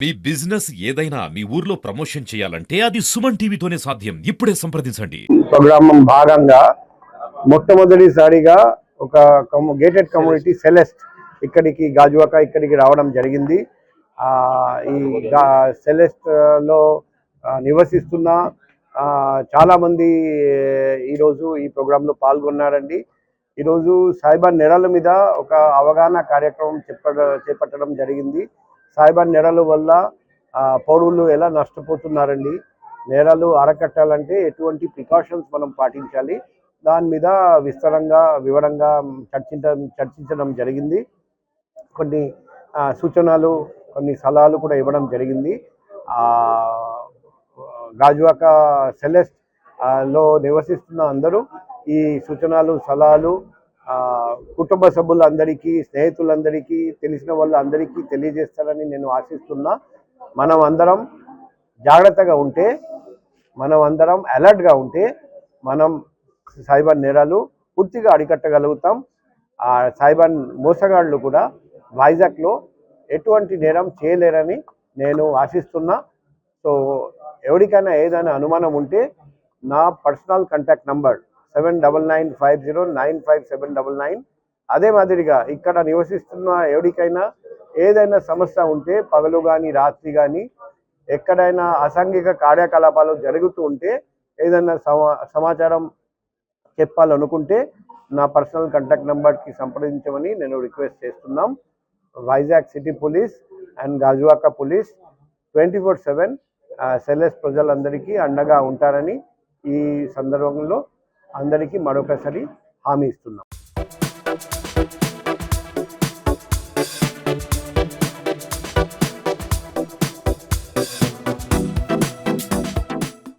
మీ business ఏదైనా మీ ఊర్లో promotion చేయాలంటే అది సుమన్ టీవీతోనే సాధ్యం. ఇప్పుడే సంప్రదించండి. ప్రోగ్రామ్ భాగంగా మొట్టమొదటిసారిగా ఒక గేటెడ్ కమ్యూనిటీ సెలెస్ట్ ఇక్కడికి గాజువాక ఇక్కడికి రావడం జరిగింది. ఆ, ఈ సెలెస్ట్లో నివసిస్తున్న ఆ, చాలా మంది ఈరోజు ఈ ప్రోగ్రాంలో పాల్గొన్నారండి. ఈరోజు సైబర్ నెరల మీద ఒక అవగాహన కార్యక్రమం చెప్ప చేపట్టడం జరిగింది. సైబర్ నేరాల వల్ల పౌరులు ఎలా నష్టపోతున్నారండి? నేరాలు అరకట్టాలంటే ఎటువంటి ప్రికాషన్స్ మనం పాటించాలి. దాని మీద విస్తారంగా వివరంగా చర్చించడం చర్చించడం జరిగింది. కొన్ని సూచనలు కొన్ని సలహాలు కూడా ఇవ్వడం జరిగింది. గాజువాక సెలెస్ట్లో నివసిస్తున్న అందరూ ఈ సూచనలు సలహాలు కుటుంబ సభ్యులందరికీ స్నేహితులందరికీ తెలిసిన వాళ్ళందరికీ తెలియజేస్తారని నేను ఆశిస్తున్నా. మనం అందరం జాగ్రత్తగా ఉంటే మనం అందరం అలర్ట్గా ఉంటే మనం సైబర్ నేరాలు పూర్తిగా అరికట్టగలుగుతాం. ఆ సైబర్ మోసగాళ్ళు కూడా వైజాగ్లో ఎటువంటి నేరం చేయలేరని నేను ఆశిస్తున్నా. సో ఎవరికైనా ఏదైనా అనుమానం ఉంటే నా personal contact number seven double nine five zero nine five seven double nine. అదే మాదిరిగా ఇక్కడ నివసిస్తున్న ఎవరికైనా ఏదైనా సమస్య ఉంటే పగలు కానీ రాత్రి కానీ ఎక్కడైనా అసాంఘిక కార్యకలాపాలు జరుగుతూ ఉంటే ఏదైనా సమా సమాచారం చెప్పాలనుకుంటే నా పర్సనల్ కాంటాక్ట్ నెంబర్కి సంప్రదించమని నేను రిక్వెస్ట్ చేస్తున్నాం. Vizag city police and Gajuwaka police twenty four seven సెల్ఎస్ ప్రజలందరికీ అండగా ఉంటారని ఈ సందర్భంలో అందరికీ మరొకసారి హామీ ఇస్తున్నాం.